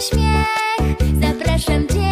śmiech Zapraszam Cię